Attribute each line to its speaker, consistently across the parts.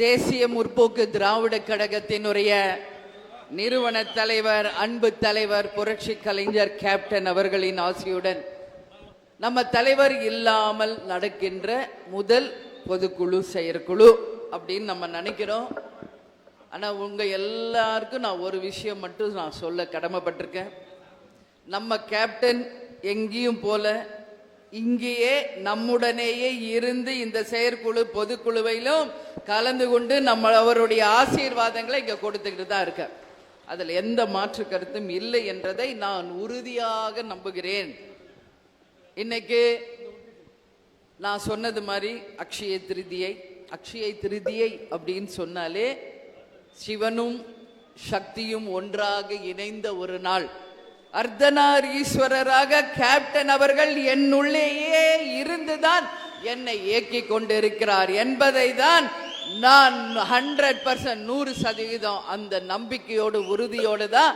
Speaker 1: தேசிய முற்போக்கு திராவிட கழகத்தினுடைய நிறுவன தலைவர் அன்பு தலைவர் புரட்சி கலைஞர் கேப்டன் அவர்களின் ஆசையுடன் நம்ம தலைவர் இல்லாமல் நடக்கின்ற முதல் பொதுக்குழு செயற்குழு அப்படின்னு நம்ம நினைக்கிறோம். ஆனா உங்க எல்லாருக்கும் நான் ஒரு விஷயம் மட்டும் நான் சொல்ல கடமைப்பட்டிருக்கேன். நம்ம கேப்டன் எங்கேயும் போல இங்கேயே நம்முடனேயே இருந்து இந்த செயற்குழு பொதுக்குழுவையிலும் கலந்து கொண்டு நம்ம அவருடைய ஆசீர்வாதங்களை இங்க கொடுத்துக்கிட்டு தான் இருக்க அதுல எந்த மாற்று கருத்தும் இல்லை என்றதை நான் உறுதியாக நம்புகிறேன். இன்னைக்கு நான் சொன்னது மாதிரி அக்ஷய திருதியை அக்ஷய திருதியை அப்படின்னு சொன்னாலே சிவனும் சக்தியும் ஒன்றாக இணைந்த ஒரு நாள். அர்த்தனார் ஈஸ்வரராக கேப்டன் அவர்கள் என்னுள்ளேயே இருந்துதான் என்னை இயக்கிக் கொண்டிருக்கிறார் என்பதை தான் நான் ஹண்ட்ரட் பர்சன்ட் நூறு சதவீதம் அந்த நம்பிக்கையோடு உறுதியோடு தான்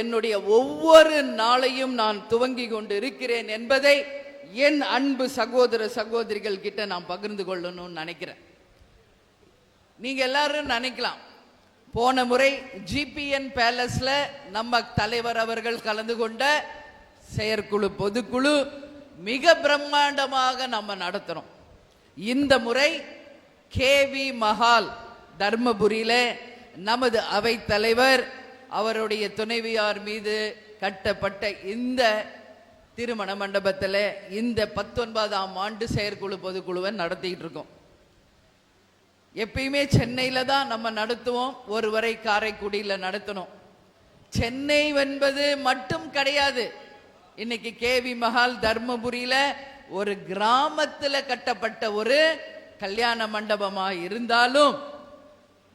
Speaker 1: என்னுடைய ஒவ்வொரு நாளையும் நான் துவங்கி கொண்டு இருக்கிறேன் என்பதை என் அன்பு சகோதர சகோதரிகள் கிட்ட நான் பகிர்ந்து கொள்ளணும்னு நினைக்கிறேன். நீங்க எல்லாரும் நினைக்கலாம். போன முறை ஜிபிஎன் பேலஸ்ல நம்ம தலைவர் அவர்கள் கலந்து கொண்ட செயற்குழு பொதுக்குழு மிக பிரம்மாண்டமாக நம்ம நடத்துறோம். இந்த முறை கேவி மஹால் தர்மபுரியில நமது அவை தலைவர் அவருடைய துணைவியார் மீது கட்டப்பட்ட இந்த திருமண மண்டபத்தில் இந்த பத்தொன்பதாம் ஆண்டு செயற்குழு பொதுக்குழுவை நடத்திட்டு இருக்கோம். எப்பயுமே சென்னையில் தான் நம்ம நடத்துவோம். ஒருவரை காரைக்குடியில் நடத்தணும். சென்னை என்பது மட்டும் கிடையாது. இன்னைக்கு கேவி மஹால் தர்மபுரியில் ஒரு கிராமத்தில் கட்டப்பட்ட ஒரு கல்யாண மண்டபமாக இருந்தாலும்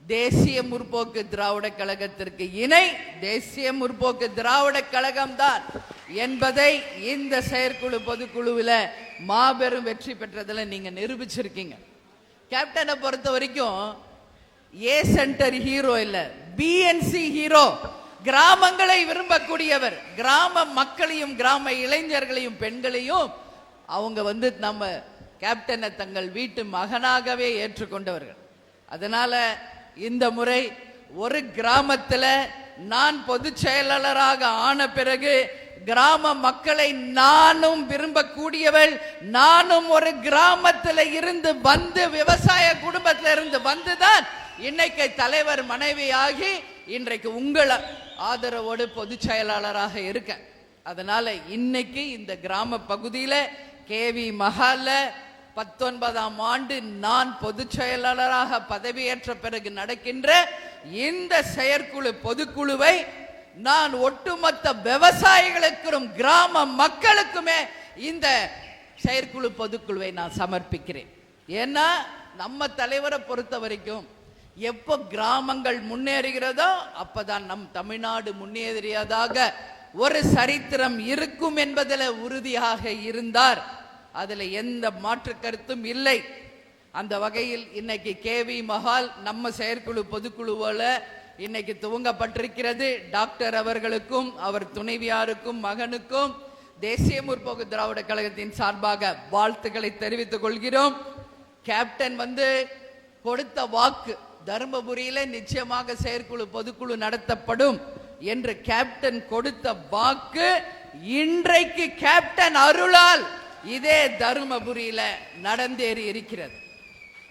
Speaker 1: தேசிய முற்போக்கு திராவிட கழகத்திற்கு இணை தேசிய முற்போக்கு திராவிட கழகம்தான் என்பதை இந்த செயற்குழு பொதுக்குழுவில் மாபெரும் வெற்றி பெற்றதில் நீங்கள் நிரூபிச்சிருக்கீங்க. கேப்டனை பொறுத்த வரைக்கும் ஏ சென்டர் ஹீரோ இல்ல. பிஎன்சி ஹீரோ கிராமங்களை விரும்பக்கூடியவர். கிராம மக்களையும் கிராம இளைஞர்களையும் பெண்களையும் அவங்க வந்து நம்ம கேப்டனை தங்கள் வீட்டு மகனாகவே ஏற்றுக்கொண்டவர்கள். அதனால இந்த முறை ஒரு கிராமத்தில் நான் பொதுச் செயலாளராக ஆன பிறகு கிராம மக்களை நானும் விரும்பக்கூடியவள். நானும் ஒரு கிராமத்தில் இருந்து வந்து விவசாய குடும்பத்தில் இருந்து வந்துதான் இன்னைக்கு தலைவர் மனைவியாகி இன்றைக்கு உங்களை ஆதரவோடு பொதுச் செயலாளராக இருக்க அதனால இன்னைக்கு இந்த கிராம பகுதியில கேவி மகால பத்தொன்பதாம் ஆண்டு நான் பொதுச் செயலாளராக பதவியேற்ற பிறகு நடக்கின்ற இந்த செயற்குழு பொதுக்குழுவை நான் ஒட்டுமொத்த விவசாயிகளுக்கும் கிராம மக்களுக்குமே இந்த செயற்குழு பொதுக்குழுவை நான் சமர்ப்பிக்கிறேன். ஏன்னா நம்ம தலைவரை பொறுத்த வரைக்கும் எப்போ கிராமங்கள் முன்னேறுகிறதோ அப்போதான் நம் தமிழ்நாடு முன்னேறியதாக ஒரு சரித்திரம் இருக்கும் என்பதில் உறுதியாக இருந்தார். அதுல எந்த மாற்று கருத்தும் இல்லை. அந்த வகையில் இன்னைக்கு கேவி மஹால் நம்ம செயற்குழு பொதுக்குழுவோல இன்னைக்கு துவங்கப்பட்டிருக்கிறது டாக்டர் அவர்களுக்கும் அவர் துணைவியாருக்கும் மகனுக்கும் தேசிய முற்போக்கு திராவிட கழகத்தின் சார்பாக வாழ்த்துக்களை தெரிவித்துக் கொள்கிறோம். கேப்டன் வந்து கொடுத்த வாக்கு தருமபுரியில நிச்சயமாக செயற்குழு பொதுக்குழு நடத்தப்படும் என்று கேப்டன் கொடுத்த வாக்கு இன்றைக்கு கேப்டன் அருளால் இதே தருமபுரியில நடந்தேறி இருக்கிறது.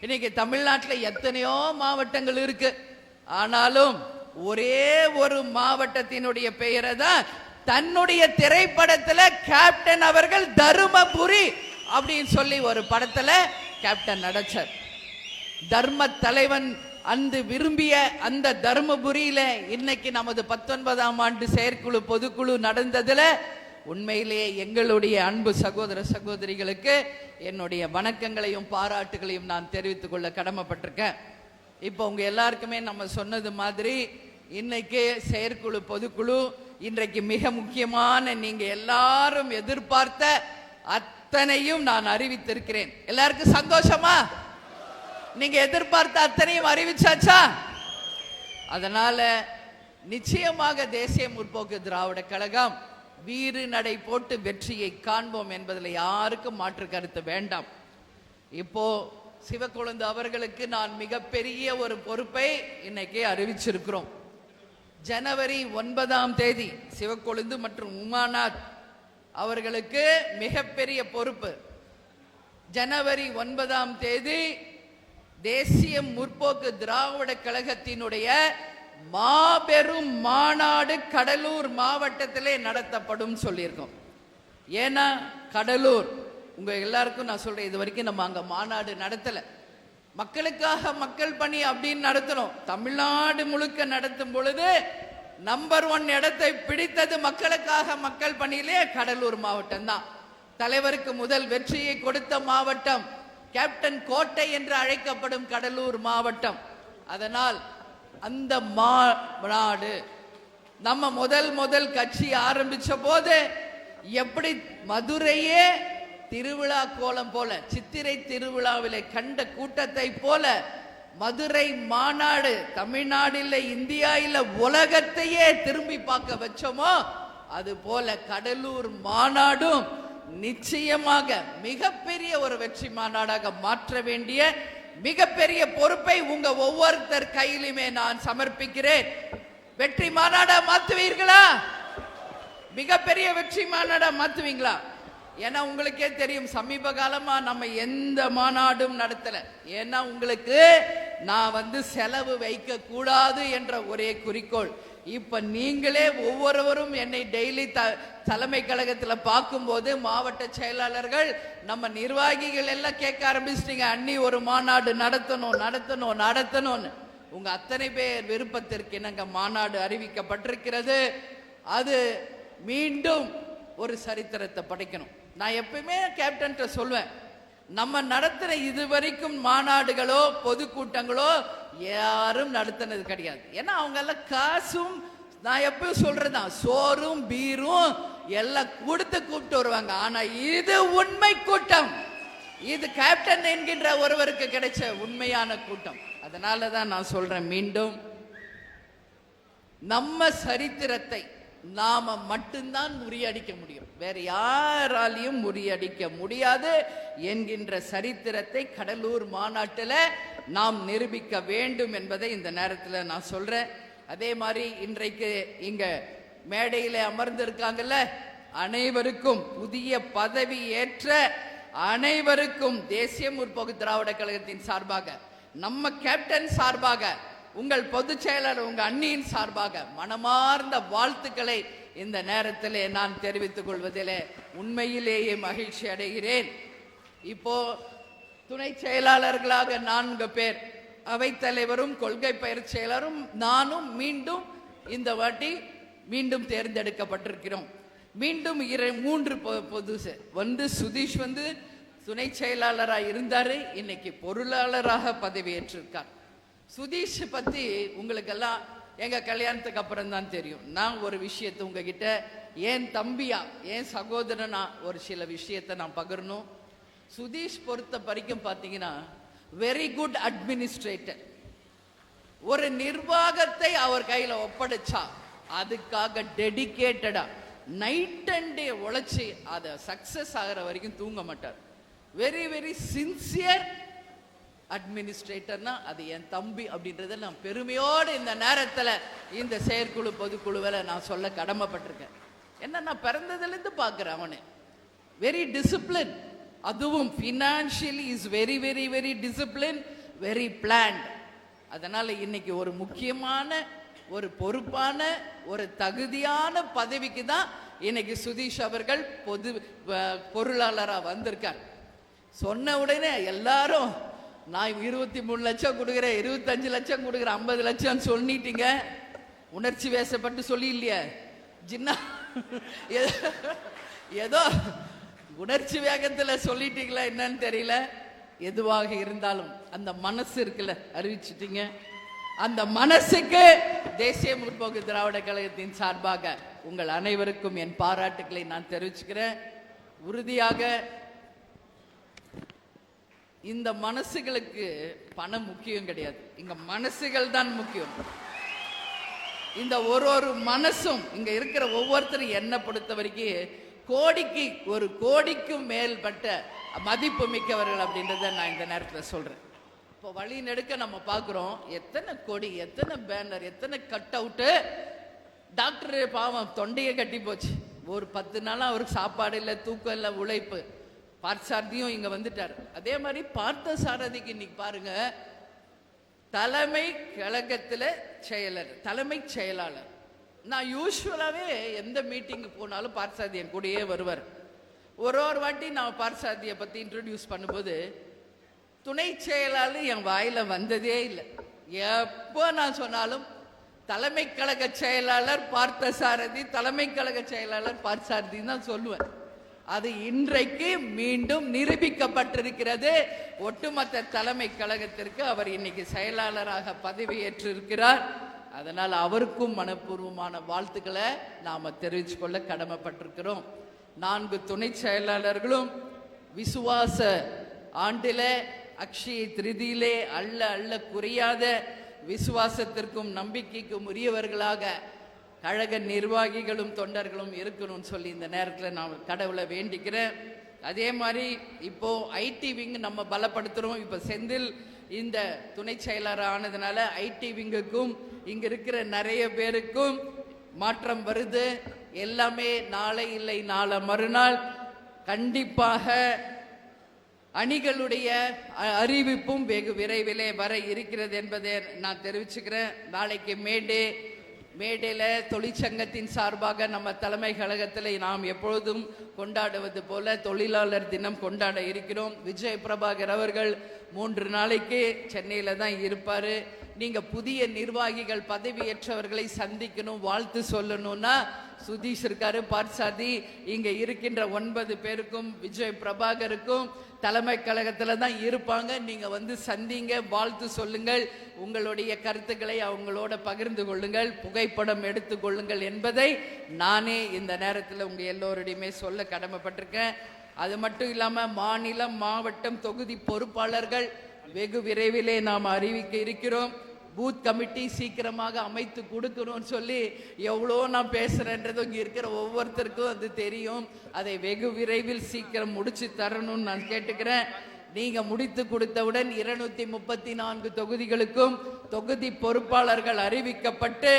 Speaker 1: இன்னைக்கு தமிழ்நாட்டில் எத்தனையோ மாவட்டங்கள் இருக்கு. ஆனாலும் ஒரே ஒரு மாவட்டத்தினுடைய பெயரை தான் தன்னுடைய திரைப்படத்துல கேப்டன் அவர்கள் தருமபுரி அப்படின்னு சொல்லி ஒரு படத்துல கேப்டன் நடிச்சார். தர்ம தலைவன் அன்று விரும்பிய அந்த தருமபுரியில இன்னைக்கு நமது பத்தொன்பதாம் ஆண்டு செயற்குழு பொதுக்குழு நடந்ததுல உண்மையிலேயே எங்களுடைய அன்பு சகோதர சகோதரிகளுக்கு என்னுடைய வணக்கங்களையும் பாராட்டுகளையும் நான் தெரிவித்துக் கொள்ள கடமைப்பட்டிருக்கேன். இப்போ உங்கள் எல்லாருக்குமே நம்ம சொன்னது மாதிரி இன்னைக்கு செயற்குழு பொதுக்குழு இன்றைக்கு மிக முக்கியமான நீங்கள் எல்லாரும் எதிர்பார்த்த அத்தனையும் நான் அறிவித்திருக்கிறேன். எல்லாருக்கும் சந்தோஷமா? நீங்க எதிர்பார்த்த அத்தனையும் அறிவிச்சாச்சா? அதனால நிச்சயமாக தேசிய முற்போக்கு திராவிட கழகம் வீறு நடை போட்டு வெற்றியை காண்போம் என்பதில் யாருக்கும் மாற்று கருத்து வேண்டாம். இப்போ சிவக்கொழுந்து அவர்களுக்கு நான் மிகப்பெரிய ஒரு பொறுப்பை இன்னைக்கு அறிவிச்சிருக்கிறோம். ஜனவரி ஒன்பதாம் தேதி சிவக்கொழுந்து மற்றும் உமாநாத் அவர்களுக்கு மிகப்பெரிய பொறுப்பு. ஜனவரி ஒன்பதாம் தேதி தேசிய முற்போக்கு திராவிட கழகத்தினுடைய மாபெரும் மாநாடு கடலூர் மாவட்டத்திலே நடத்தப்படும் சொல்லியிருக்கோம். ஏன்னா கடலூர் உங்கள் எல்லாருக்கும் நான் சொல்கிறேன் இது வரைக்கும் நம்ம அங்கே மாநாடு நடத்தலை. மக்களுக்காக மக்கள் பணி அப்படின்னு நடத்தணும் தமிழ்நாடு முழுக்க நடத்தும் பொழுது நம்பர் ஒன் இடத்தை பிடித்தது மக்களுக்காக மக்கள் பணியிலே கடலூர் மாவட்டம் தான். தலைவருக்கு முதல் வெற்றியை கொடுத்த மாவட்டம் கேப்டன் கோட்டை என்று அழைக்கப்படும் கடலூர் மாவட்டம். அதனால் அந்த மாநாடு நம்ம முதல் முதல் கட்சி ஆரம்பிச்ச போது எப்படி மதுரையே திருவிழா கோலம் போல சித்திரை திருவிழாவிலே கண்ட கூட்டத்தை போல மதுரை மாநாடு தமிழ்நாடு இல்ல இந்தியா இல்ல உலகத்தையே திரும்பி பார்க்க வச்சோமோ அது போல கடலூர் மாநாடும் நிச்சயமாக மிகப்பெரிய ஒரு வெற்றி மாநாடாக மாற்ற வேண்டிய மிகப்பெரிய பொறுப்பை உங்க ஒவ்வொருத்தர் கையிலுமே நான் சமர்ப்பிக்கிறேன். வெற்றி மாநாடா மாத்துவீர்களா? மிகப்பெரிய வெற்றி மாநாடா மாத்துவீங்களா? ஏன்னா உங்களுக்கே தெரியும் சமீப காலமா நம்ம எந்த மாநாடும் நடத்தல. ஏன்னா உங்களுக்கு நான் வந்து செலவு வைக்க கூடாது என்ற ஒரே குறிக்கோள். இப்ப நீங்களே ஒவ்வொருவரும் என்னை டெய்லி த தலைமை கழகத்துல பார்க்கும்போது மாவட்ட செயலாளர்கள் நம்ம நிர்வாகிகள் எல்லாம் கேட்க ஆரம்பிச்சிட்டீங்க. அண்ணி ஒரு மாநாடு நடத்தணும் நடத்தணும் நடத்தணும்னு. உங்க அத்தனை பேர் விருப்பத்திற்கு இணங்க மாநாடு அறிவிக்கப்பட்டிருக்கிறது? அது மீண்டும் ஒரு சரித்திரத்தை படைக்கணும். நான் எப்பயுமே கேப்டன்கிட்ட சொல்வேன் நம்ம நடத்துற இதுவரைக்கும் மாநாடுகளோ பொதுக்கூட்டங்களோ யாரும் நடத்தினது கிடையாது. ஏன்னா அவங்க எல்லாம் காசும் நான் எப்பயும் சொல்றதுதான் சோறும் பீரும் எல்லாம் கொடுத்து கூப்பிட்டு வருவாங்க. ஆனா இது உண்மை கூட்டம். இது கேப்டன் என்கின்ற ஒருவருக்கு கிடைச்ச உண்மையான கூட்டம். அதனால தான் நான் சொல்றேன் மீண்டும் நம்ம சரித்திரத்தை நாம் மட்டும்தான் முறியடிக்க முடியும். வேறு யாராலையும் முறியடிக்க முடியாது என்கின்ற சரித்திரத்தை கடலூர் மாநாட்டில் நாம் நிரூபிக்க வேண்டும் என்பதை இந்த நேரத்தில் நான் சொல்கிறேன் அதே மாதிரி இன்றைக்கு இங்கே மேடையில் அமர்ந்திருக்காங்கல்ல அனைவருக்கும் புதிய பதவி ஏற்ற அனைவருக்கும் தேசிய முற்போக்கு திராவிட கழகத்தின் சார்பாக நம்ம கேப்டன் சார்பாக உங்கள் பொதுச் செயலர் உங்கள் அண்ணியின் சார்பாக மனமார்ந்த வாழ்த்துக்களை இந்த நேரத்திலே நான் தெரிவித்துக் கொள்வதிலே உண்மையிலேயே மகிழ்ச்சி அடைகிறேன். இப்போ துணை செயலாளர்களாக நான்கு பேர் அவைத்தலைவரும் கொள்கை பயிர் செயலரும் நானும் மீண்டும் இந்த வாட்டி மீண்டும் தேர்ந்தெடுக்கப்பட்டிருக்கிறோம். மீண்டும் இரு மூன்று பொது பொதுசு வந்து சுதீஷ் வந்து துணை செயலாளராக இருந்தார் இன்னைக்கு பொருளாளராக பதவியேற்றிருக்கார். சுதீஷ் பத்தி உங்களுக்கெல்லாம் எங்க கல்யாணத்துக்கு அப்புறம் தான் தெரியும். நான் ஒரு விஷயத்தை உங்ககிட்ட ஏன் தம்பியா ஏன் சகோதரனா ஒரு சில விஷயத்தை நான் பகிரணும். சுதீஷ் பொறுத்த வரைக்கும் பார்த்தீங்கன்னா வெரி குட் அட்மினிஸ்ட்ரேட்டர் ஒரு நிர்வாகத்தை அவர் கையில் ஒப்படைச்சா அதுக்காக டெடிகேட்டடா நைட் அண்ட் டே உழைச்சி அதை சக்சஸ் ஆகிற வரைக்கும் தூங்க மாட்டார். வெரி வெரி சின்சியர் அட்மினிஸ்ட்ரேட்டர்னா அது என் தம்பி அப்படின்றத நான் பெருமையோடு இந்த நேரத்தில் இந்த செயற்குழு பொதுக்குழுவில் நான் சொல்ல கடமைப்பட்டிருக்கேன். என்ன நான் பிறந்ததுலேருந்து பார்க்குறேன் அவனை. வெரி டிசிப்ளின் அதுவும் financially is very very very discipline very planned அதனால் இன்னைக்கு ஒரு முக்கியமான ஒரு பொறுப்பான ஒரு தகுதியான பதவிக்கு தான் இன்னைக்கு சுதீஷ் அவர்கள் பொது பொருளாளராக வந்திருக்கார். சொன்ன உடனே எல்லாரும் நான் இருபத்தி மூணு லட்சம் கொடுக்குறேன் இருபத்தஞ்சு லட்சம் கொடுக்குறேன் ஐம்பது லட்சம் சொல்லிட்டீங்க. உணர்ச்சி வேசப்பட்டு சொல்லி இல்லையே ஜின்னா ஏதோ- ஏதோ உணர்ச்சி வேகத்தில் சொல்லிட்டீங்களா என்னன்னு தெரியல. எதுவாக இருந்தாலும் அந்த மனசு இருக்குல்ல அறிவிச்சிட்டீங்க. அந்த மனசுக்கு தேசிய முற்போக்கு திராவிட கழகத்தின் சார்பாக உங்கள் அனைவருக்கும் என் பாராட்டுக்களை நான் தெரிவிச்சுக்கிறேன். உறுதியாக இந்த மனசுகளுக்கு பணம் முக்கியம் கிடையாது. இங்க மனசுகள் தான் முக்கியம். இந்த ஒரு ஒரு மனசும் இங்க இருக்கிற ஒவ்வொருத்தரும் என்ன பொறுத்த வரைக்கும் கோடிக்கு ஒரு கோடிக்கும் மேல்பட்ட மதிப்பு மிக்கவர்கள் அப்படின்றத நான் இந்த நேரத்தில் சொல்றேன். இப்போ வழி நெடுக்க நம்ம பார்க்குறோம் எத்தனை கொடி எத்தனை பேனர் எத்தனை கட் அவுட்டு டாக்டர் பாவம் தொண்டையை கட்டி போச்சு. ஒரு பத்து நாளாக அவருக்கு சாப்பாடு இல்லை தூக்கம் இல்லை உழைப்பு. பார்த்தசாரதியும் இங்க வந்துட்டார். அதே மாதிரி பார்த்த சாரதிக்கு இன்னைக்கு பாருங்க தலைமை கழகத்தில் செயலர் தலைமை செயலாளர். நான் யூஸ்வலாகவே எந்த மீட்டிங்கு போனாலும் பார்சாதி என் கூடயே வருவார். ஒரு ஒரு வாட்டி நான் பார்சாதியை பற்றி இன்ட்ரடியூஸ் பண்ணும்போது துணை செயலாளர் என் வாயில் வந்ததே இல்லை. எப்போ நான் சொன்னாலும் தலைமை கழக செயலாளர் பார்த்த சாரதி தலைமை கழக செயலாளர் பார்த்தசாரதின்னு தான் சொல்லுவேன். அது இன்றைக்கு மீண்டும் நிரூபிக்கப்பட்டிருக்கிறது. ஒட்டுமொத்த தலைமை கழகத்திற்கு அவர் இன்னைக்கு செயலாளராக பதவியேற்றிருக்கிறார். அதனால் அவருக்கும் மனப்பூர்வமான வாழ்த்துக்களை நாம் தெரிவித்து கொள்ள கடமைப்பட்டிருக்கிறோம். நான்கு துணை செயலாளர்களும் விசுவாச ஆண்டிலே அக்ஷய திருதியிலே அல்ல அல்ல குறையாத விசுவாசத்திற்கும் நம்பிக்கைக்கும் உரியவர்களாக கழக நிர்வாகிகளும் தொண்டர்களும் இருக்கணும்னு சொல்லி இந்த நேரத்தில் நான் கடவுளை வேண்டிக்கிறேன். அதே மாதிரி இப்போ ஐடி விங் நம்ம பலப்படுத்துகிறோம் இப்போ செந்தில் இந்த துணை செயலர் ஆனதுனால ஐடி விங்குக்கும் இங்கே இருக்கிற நிறைய பேருக்கும் மாற்றம் வருது. எல்லாமே நாளை இல்லை நாளை மறுநாள். கண்டிப்பாக அணிகளுடைய அ- அறிவிப்பும் வெகு விரைவிலே வர இருக்கிறது என்பதை நான் தெரிவிச்சுக்கிறேன். நாளைக்கு மேடே மேடையில் தொழிற்சங்கத்தின் சார்பாக நம்ம தலைமை கழகத்தில் நாம் எப்பொழுதும் கொண்டாடுவது போல தொழிலாளர் தினம் கொண்டாட இருக்கிறோம். விஜய் பிரபாகர் அவர்கள் மூன்று நாளைக்கு சென்னையில் தான் இருப்பார். நீங்கள் புதிய நிர்வாகிகள் பதவியேற்றவர்களை சந்திக்கணும் வாழ்த்து சொல்லணும்னா சுதீஷ் இருக்காரு பார்சாதி இங்க இருக்கின்ற ஒன்பது பேருக்கும் விஜய் பிரபாகருக்கும் தலைமை கழகத்துல தான் இருப்பாங்க. நீங்க வந்து சந்திங்க வாழ்த்து சொல்லுங்கள். உங்களுடைய கருத்துக்களை அவங்களோட பகிர்ந்து கொள்ளுங்கள். புகைப்படம் எடுத்துக்கொள்ளுங்கள் என்பதை நானே இந்த நேரத்தில் உங்க எல்லோருடையுமே சொல்ல கடமைப்பட்டிருக்கேன். அது மட்டும் இல்லாம மாநிலம் மாவட்டம் தொகுதி பொறுப்பாளர்கள் வெகு விரைவிலே நாம் அறிவிக்க இருக்கிறோம். பூத் கமிட்டி சீக்கிரமாக அமைத்து கொடுக்கணும்னு சொல்லி எவ்வளோ நான் பேசுகிறேன்றது இங்கே இருக்கிற ஒவ்வொருத்தருக்கும் அது தெரியும். அதை வெகு விரைவில் சீக்கிரம் முடிச்சு தரணும்னு நான் கேட்டுக்கிறேன். நீங்கள் முடித்து கொடுத்தவுடன் இருநூத்தி முப்பத்தி நான்கு தொகுதிகளுக்கும் தொகுதி பொறுப்பாளர்கள் அறிவிக்கப்பட்டு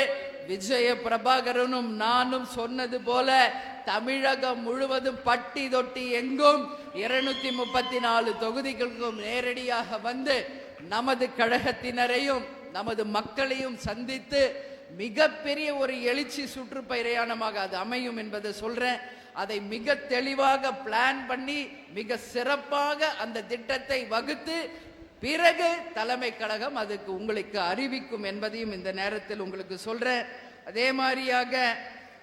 Speaker 1: விஜய பிரபாகரனும் நானும் சொன்னது போல தமிழகம் முழுவதும் பட்டி தொட்டி எங்கும் இருநூத்தி முப்பத்தி நாலு தொகுதிகளுக்கும் நேரடியாக வந்து நமது கழகத்தினரையும் நமது மக்களையும் சந்தித்து மிகப்பெரிய ஒரு எழுச்சி சுற்றுப்பயணமாக அது அமையும் என்பதை சொல்றேன். அதை மிக தெளிவாக பிளான் பண்ணி மிக சிறப்பாக அந்த திட்டத்தை வகுத்து பிறகு தலைமை கழகம் அதுக்கு உங்களுக்கு அறிவிக்கும் என்பதையும் இந்த நேரத்தில் உங்களுக்கு சொல்றேன். அதே மாதிரியாக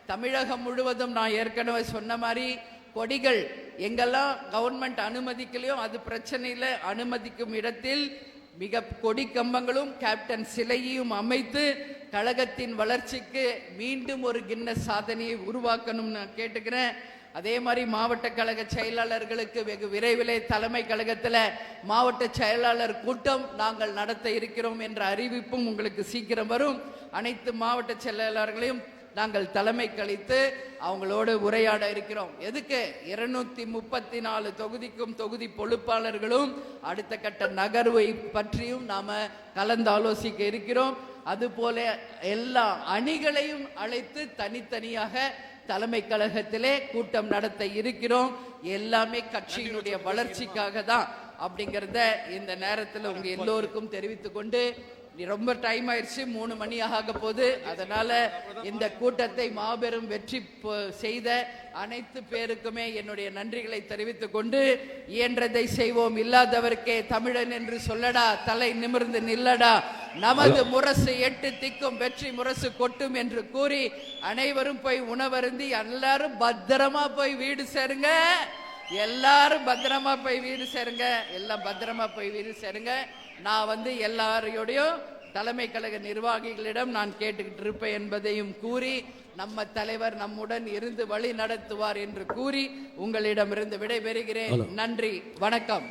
Speaker 1: தமிழகம் முழுவதும் நான் ஏற்கனவே சொன்ன மாதிரி கொடிகள் எங்கெல்லாம் கவர்மெண்ட் அனுமதிக்கலையோ அது பிரச்சனையில் அனுமதிக்கும் இடத்தில் மிக கொடி கம்பங்களும் கேப்டன் சிலையையும் அமைத்து கழகத்தின் வளர்ச்சிக்கு மீண்டும் ஒரு கின்னஸ் சாதனையை உருவாக்கணும்னு நான் கேட்டுக்கிறேன். அதே மாதிரி மாவட்ட கழக செயலாளர்களுக்கு வெகு விரைவிலே தலைமை கழகத்தில் மாவட்ட செயலாளர் கூட்டம் நாங்கள் நடத்த இருக்கிறோம் என்ற அறிவிப்பும் உங்களுக்கு சீக்கிரம் வரும். அனைத்து மாவட்ட செயலாளர்களையும் நாங்கள் தலைமை கழித்து அவங்களோடு உரையாட இருக்கிறோம். எதுக்கு? இருநூத்தி முப்பத்தி நாலு தொகுதிக்கும் தொகுதி பொறுப்பாளர்களும் அடுத்த கட்ட நகர்வை பற்றியும் நாம கலந்து ஆலோசிக்க இருக்கிறோம். அதுபோல எல்லா அணிகளையும் அழைத்து தனித்தனியாக தலைமை கழகத்திலே கூட்டம் நடத்த இருக்கிறோம். எல்லாமே கட்சியினுடைய வளர்ச்சிக்காக தான். அப்படிங்கிறத இந்த நேரத்தில் உங்க எல்லோருக்கும் தெரிவித்துக் கொண்டு நீ ரொம்ப டைம் ஆயிடுச்சு மூணு மணி ஆக போகுது. அதனால இந்த கூட்டத்தை மாபெரும் வெற்றி செய்த அனைத்து பேருக்குமே என்னுடைய நன்றிகளை தெரிவித்துக் கொண்டு இயன்றதை செய்வோம். இல்லாதவர்க்கே தமிழன் என்று சொல்லடா தலை நிமிர்ந்து நில்லடா. நமது முரசு எட்டு திக்கும் வெற்றி முரசு கொட்டும் என்று கூறி அனைவரும் போய் உணவருந்தி எல்லாரும் பத்திரமா போய் வீடு சேருங்க. எல்லாரும் பத்திரமா போய் வீடு சேருங்க. எல்லாம் பத்திரமா போய் வீடு சேருங்க. நான் வந்து எல்லாரையோடையும் தலைமை கழக நிர்வாகிகளிடம் நான் கேட்டுக்கிட்டு இருப்பேன் என்பதையும் கூறி நம்ம தலைவர் நம்முடன் இருந்து வழி நடத்துவார் என்று கூறி உங்களிடமிருந்து விடைபெறுகிறேன். நன்றி. வணக்கம்.